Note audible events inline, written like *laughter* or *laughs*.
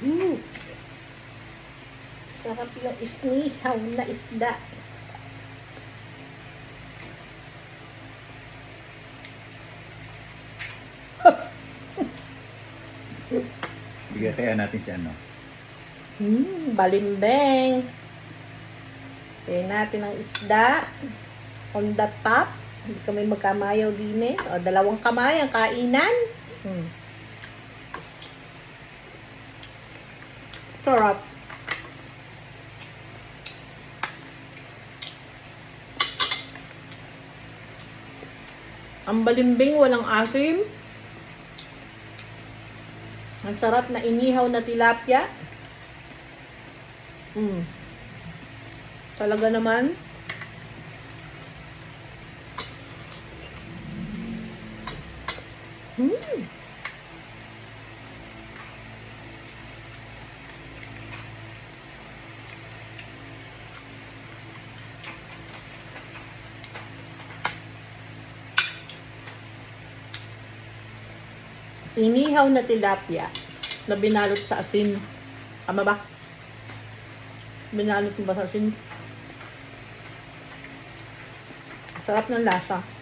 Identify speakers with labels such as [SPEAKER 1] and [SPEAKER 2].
[SPEAKER 1] Mm. Sarap yung isnihaw na isda. *laughs*
[SPEAKER 2] Bigyan kaya natin si ano.
[SPEAKER 1] Hmm, balimbeng. Kaya natin ang isda. On the top. Hindi kami magkamayaw din eh. O, dalawang kamay ang kainan. Hmm. Sarap. Ang balimbing, walang asim. Ang sarap na inihaw na tilapia. Mm. Talaga naman. Mm. Inihaw na tilapia na binalot sa asin. Tama ba? Binalot mo ba sa asin? Sarap ng lasa.